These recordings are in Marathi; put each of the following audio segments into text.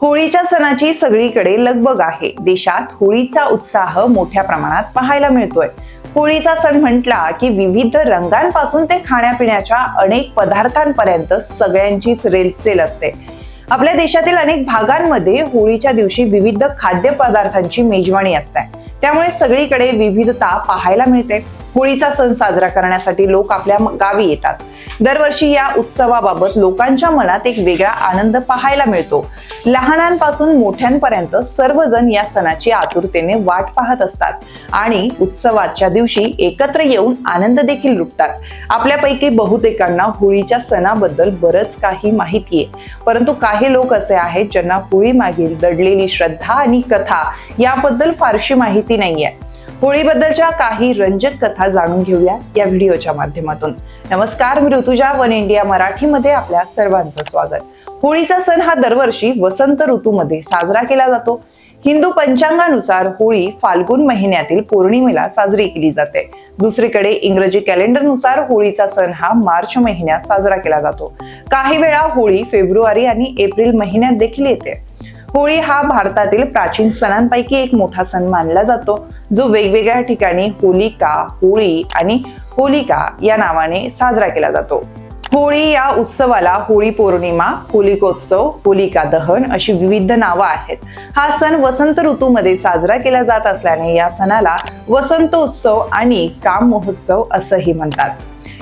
होळीच्या सणाची सगळीकडे लगबग आहे. देशात होळीचा उत्साह मोठ्या प्रमाणात पाहायला मिळतोय. होळीचा सण म्हटला की विविध रंगांपासून ते खाण्यापिण्याच्या अनेक पदार्थांपर्यंत सगळ्यांचीच रेलचेल असते. आपल्या देशातील अनेक भागांमध्ये होळीच्या दिवशी विविध खाद्यपदार्थांची मेजवानी असते. त्यामुळे सगळीकडे विविधता पाहायला मिळते. होळीचा सण साजरा करण्यासाठी लोक आपल्या गावी येतात. दरवर्षी या उत्सवाबाबत लोकांच्या मनात एक वेगळा आनंद पाहायला मिळतो. लहानांपासून मोठ्यांपर्यंत सर्वजण या सणाची आतुरतेने वाट पाहत असतात आणि उत्सवाच्या दिवशी एकत्र येऊन आनंद देखील लुटतात. आपल्यापैकी बहुतेकांना होळीच्या सणाबद्दल बरंच काही माहिती आहे. परंतु काही लोक असे आहेत ज्यांना होळी मागील दडलेली श्रद्धा आणि कथा याबद्दल फारशी माहिती नाहीये. होळीबद्दलच्या काही रंजक कथा जाणून घेऊया या व्हिडिओच्या माध्यमातून. नमस्कार मी ऋतुजा वन इंडिया मराठीमध्ये आपल्या सर्वांचं स्वागत. होळीचा सण हा दरवर्षी वसंत ऋतूमध्ये साजरा केला जातो. हिंदू पंचांगानुसार होळी फाल्गुन महिन्यातील पौर्णिमेला साजरी केली जाते. दुसरीकडे इंग्रजी कॅलेंडरनुसार होळीचा सण हा मार्च महिन्यात साजरा केला जातो. काही वेळा होळी फेब्रुवारी आणि एप्रिल महिन्यात देखील येते. होळी हा भारतातील प्राचीन सणांपैकी एक मोठा सण मानला जातो. जो वेगवेगळ्या ठिकाणी होलिका होळी आणि होलिका या नावाने साजरा केला जातो. होळी या उत्सवाला होळी पौर्णिमा होलिकोत्सव होलिका दहन अशी विविध नावं आहेत. हा सण वसंत ऋतूमध्ये साजरा केला जात असल्याने या सणाला वसंतोत्सव आणि काम महोत्सव असंही म्हणतात.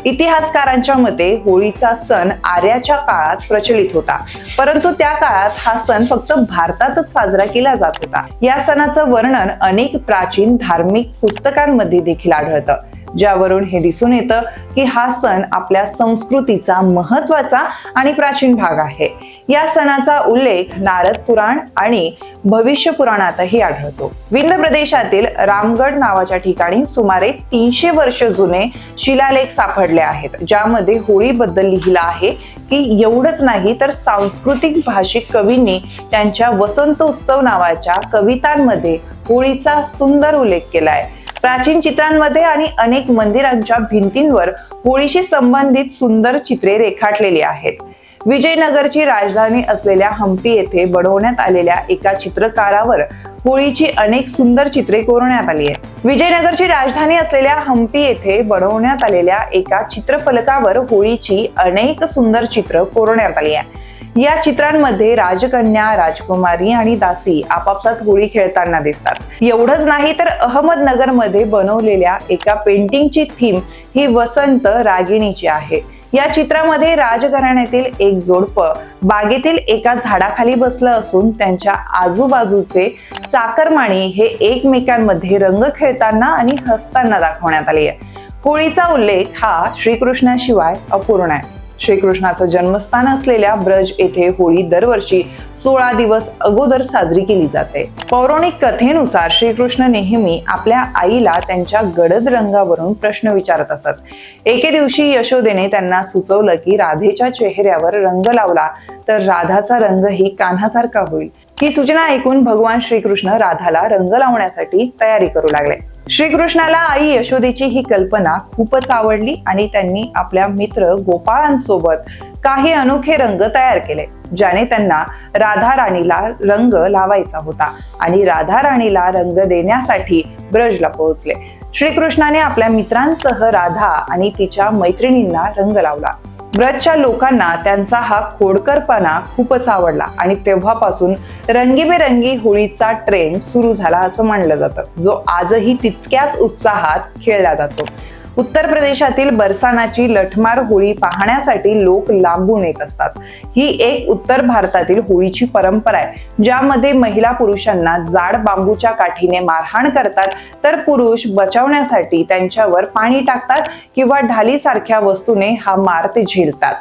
इतिहासकारांच्या मते होळीचा सण आर्याच्या काळात प्रचलित होता. परंतु त्या काळात हा सण फक्त भारतातच साजरा केला जात होता. या सणाचं वर्णन अनेक प्राचीन धार्मिक पुस्तकांमध्ये देखील आढळतं. ज्यावरून हे दिसून येतं की हा सण आपल्या संस्कृतीचा महत्त्वाचा आणि प्राचीन भाग आहे. या सणाचा उल्लेख नारद पुराण आणि भविष्य पुराणातही आढळतो. विंध्य प्रदेशातील रामगड नावाच्या ठिकाणी सुमारे तीनशे वर्ष जुने शिलालेख सापडले आहेत. ज्यामध्ये होळीबद्दल लिहिलं आहे की एवढंच नाही तर सांस्कृतिक भाषिक कवींनी त्यांच्या वसंतोत्सव नावाच्या कवितांमध्ये होळीचा सुंदर उल्लेख केलाय. प्राचीन चित्रांमध्ये आणि अनेक मंदिरांच्या भिंतींवर होळीशी संबंधित सुंदर चित्रे रेखाटलेली आहेत. विजयनगरची राजधानी असलेल्या हम्पी येथे बनवण्यात आलेल्या एका चित्रकारावर होळीची अनेक सुंदर चित्रे कोरण्यात आली आहेत. विजयनगरची राजधानी असलेल्या हम्पी येथे बनवण्यात आलेल्या एका चित्रफलकावर होळीची अनेक सुंदर चित्र कोरण्यात आली आहे या चित्रांमध्ये राजकन्या राजकुमारी आणि दासी आपापसात होळी खेळताना दिसतात. एवढंच नाही तर अहमदनगरमध्ये बनवलेल्या एका पेंटिंगची थीम ही वसंत रागिणीची आहे. या चित्रामध्ये राजघराण्यातील एक जोडप बागेतील एका झाडाखाली बसलं असून त्यांच्या आजूबाजूचे चाकरमाणी हे एकमेकांमध्ये रंग खेळताना आणि हसताना दाखवण्यात आले आहे. होळीचा उल्लेख हा श्रीकृष्णाशिवाय अपूर्ण आहे. श्रीकृष्णाचं जन्मस्थान असलेल्या ब्रज येथे होळी दरवर्षी सोळा दिवस अगोदर साजरी केली जाते. पौराणिक कथेनुसार श्रीकृष्ण नेहमी आपल्या आईला त्यांच्या गडद रंगावरून प्रश्न विचारत असत. एके दिवशी यशोदेने त्यांना सुचवलं की राधेच्या चेहऱ्यावर रंग लावला तर राधाचा रंगही कान्हासारखा होईल. ही सूचना ऐकून भगवान श्रीकृष्ण राधाला रंग लावण्यासाठी तयारी करू लागले. श्रीकृष्णाला आई यशोदेची ही कल्पना खूपच आवडली आणि त्यांनी आपल्या मित्र गोपाळांसोबत काही अनोखे रंग तयार केले ज्याने त्यांना राधा राणीला रंग लावायचा होता आणि राधा राणीला रंग देण्यासाठी ब्रजला पोहोचले. श्रीकृष्णाने आपल्या मित्रांसह राधा आणि तिच्या मैत्रिणींना रंग लावला. ब्रजच्या लोकांना त्यांचा हा खोडकरपणा खूपच आवडला. आणि तेव्हापासून रंगीबेरंगी होळीचा ट्रेंड सुरू झाला असं मानलं जातं. जो आजही तितक्याच उत्साहात खेळला जातो. उत्तर प्रदेशातील बरसानाची लठमार होळी पाहण्यासाठी लोक लांबून येत असतात. ही एक उत्तर भारतातील होळीची परंपरा आहे. ज्यामध्ये महिला पुरुषांना जाड बांबूच्या काठीने मारहाण करतात तर पुरुष बचावण्यासाठी त्यांच्यावर पाणी टाकतात किंवा ढालीसारख्या वस्तूने हा मार ते झेलतात.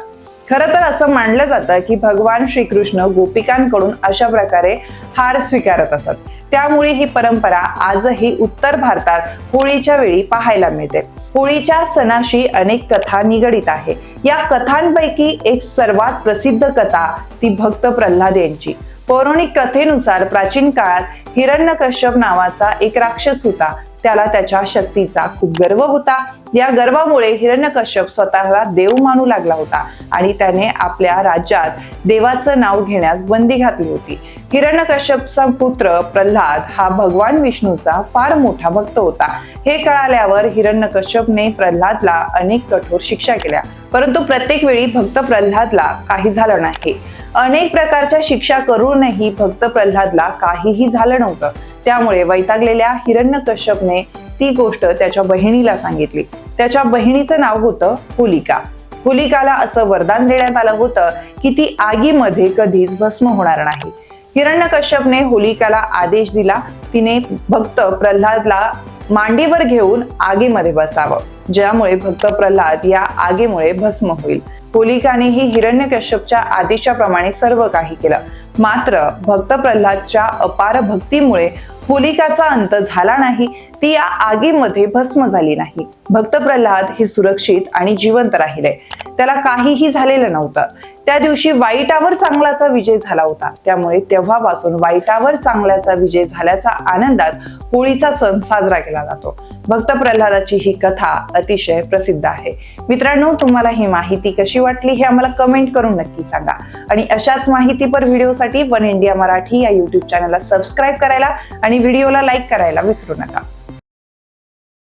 खरं तर असं मानलं जातं की भगवान श्रीकृष्ण गोपिकांकडून अशा प्रकारे हार स्वीकारत असत. त्यामुळे ही परंपरा आजही उत्तर भारतात होळीच्या वेळी पाहायला मिळते. होळीच्या सणाशी अनेक कथा निगडीत आहे. या कथांपैकी एक सर्वात प्रसिद्ध कथा ती भक्त प्रल्हाद यांची. पौराणिक कथेनुसार प्राचीन काळात हिरण्यकश्यप नावाचा एक राक्षस होता. त्याला त्याच्या शक्तीचा खूप गर्व होता. या गर्वामुळे हिरण्यकश्यप स्वतःला देव मानू लागला होता आणि त्याने आपल्या राज्यात देवाचं नाव घेण्यास बंदी घातली होती. हिरण्यकश्यपचा पुत्र प्रल्हाद हा भगवान विष्णूचा फार मोठा भक्त होता. हे कळाल्यावर हिरण्यकश्यपने प्रल्हादला अनेक कठोर शिक्षा केल्या. परंतु प्रत्येक वेळी भक्त प्रल्हादला काही झालं नाही. अनेक प्रकारच्या शिक्षा करूनही भक्त प्रल्हादला काहीही झालं नव्हतं. त्यामुळे वैतागलेल्या हिरण्यकश्यपने ती गोष्ट त्याच्या बहिणीला सांगितली. त्याच्या बहिणीचं नाव होतं होलिका. होलिकाला असं वरदान देण्यात आलं होतं की ती आगीमध्ये कधीच भस्म होणार नाही. हिरण्यकश्यपने होलिकाला आदेश दिला. तिने भक्त प्रल्हादला मांडीवर घेऊन आगीमध्ये बसावं. ज्यामुळे भक्त प्रल्हाद या आगीमुळे भस्म होईल. होलिकानेही हिरण्यकश्यपच्या आदेशाप्रमाणे सर्व काही केलं. मात्र भक्त प्रल्हादच्या अपार भक्तीमुळे होलिकाचा अंत झाला नाही. ती या आगीमध्ये भस्म झाली नाही. भक्त प्रल्हाद हे सुरक्षित आणि जिवंत राहिले. त्याला काहीही झालेलं नव्हतं. त्या दिवशी वाईटावर चांगल्याचा विजय झाला होता. त्यामुळे तेव्हापासून वाईटावर चांगल्याचा विजय झाल्याचा आनंदात होळीचा सण साजरा केला जातो. भक्त प्रल्हादाची ही कथा अतिशय प्रसिद्ध आहे. मित्रांनो तुम्हाला ही माहिती कशी वाटली हे आम्हाला कमेंट करून नक्की सांगा. आणि अशाच माहितीपर व्हिडिओसाठी वन इंडिया मराठी या युट्यूब चॅनलला सबस्क्राईब करायला आणि व्हिडिओला लाईक करायला विसरू नका.